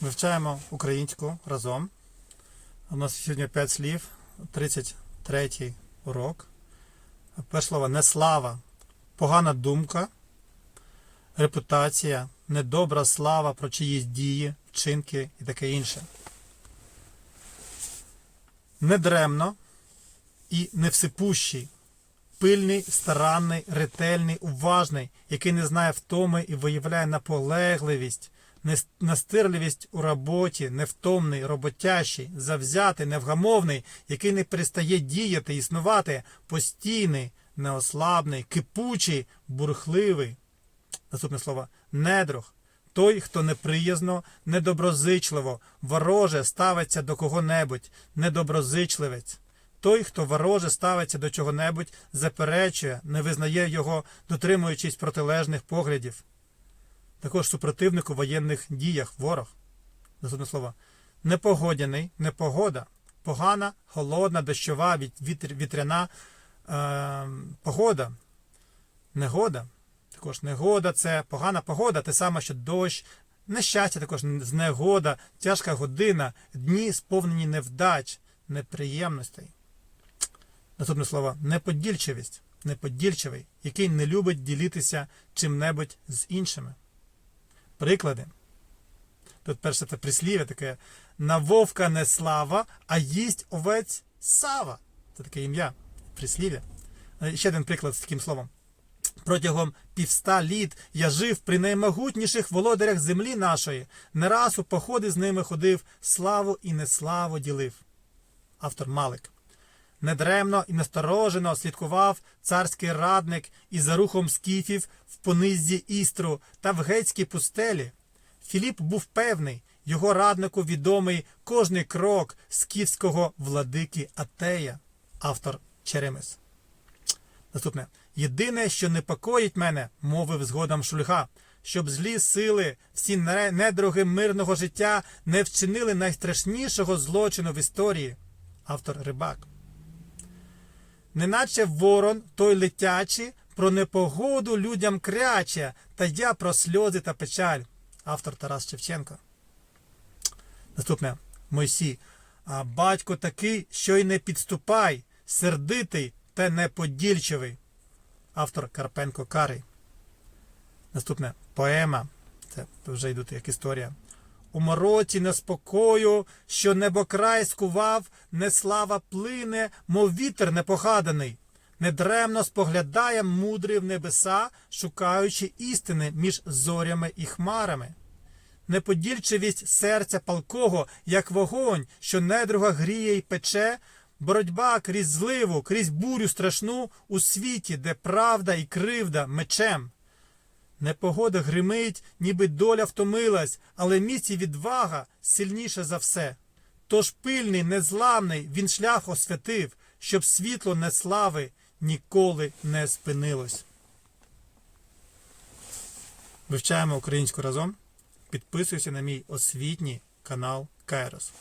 Вивчаємо українську разом. У нас сьогодні 5 слів, 33 урок. Перше слово неслава, погана думка, репутація, недобра слава про чиїсь дії, вчинки і таке інше. Недремно і невсипущий, пильний, старанний, ретельний, уважний, який не знає втоми і виявляє наполегливість, настирливість у роботі, невтомний, роботящий, завзятий, невгамовний, який не перестає діяти, існувати, постійний, неослабний, кипучий, бурхливий. Наступне слово недруг. Той, хто неприязно, недоброзичливо, вороже ставиться до кого-небудь, недоброзичливець. Той, хто вороже ставиться до чого-небудь, заперечує, не визнає його, дотримуючись протилежних поглядів. Також супротивник у воєнних діях ворог. Наступне слово. Непогодяний, непогода, погана, холодна, дощова, вітр- вітряна е, погода, негода. Також негода це погана погода, те саме, що дощ, нещастя, також знегода, тяжка година, дні сповнені невдач, неприємностей. Наступне слово неподільчивість, неподільчивий, який не любить ділитися чим-небудь з іншими. Приклади. Тут перше це прислів'я таке на вовка не слава, а їсть овець сава. Це таке ім'я, прислів'я. Е, Ще один приклад з таким словом. Протягом півста літ я жив при наймогутніших володарях землі нашої, не раз у походи з ними ходив, славу і неславу ділив. Автор Малик. Недремно і насторожено слідкував царський радник і за рухом скіфів в пониззі істру та в гетській пустелі. Філіп був певний, його раднику відомий кожний крок скіфського владики Атея. Автор Черемис. Наступне. Єдине, що непокоїть мене, мовив згодом Шульга, щоб злі сили, всі недруги мирного життя не вчинили найстрашнішого злочину в історії. Автор Рибак. Неначе ворон той летячий, про непогоду людям кряче, та я про сльози та печаль. Автор Тарас Шевченко. Наступне. Мойсі. А батько такий, що й не підступай, сердитий та неподільчивий. Автор Карпенко Карий. Наступне поема. Це вже йдуть як історія. У мороці неспокою, що небокрай скував, неслава плине, мов вітер непогаданий. Недремно споглядає мудрий в небеса, шукаючи істини між зорями і хмарами. Неподільчивість серця палкого, як вогонь, що недруга гріє й пече, боротьба крізь зливу, крізь бурю страшну у світі, де правда і кривда мечем. Непогода гримить, ніби доля втомилась, але міць і відвага сильніше за все. Тож пильний, незламний він шлях освятив, щоб світло неслави ніколи не спинилось. Вивчаємо українську разом. Підписуйся на мій освітній канал Кайрос.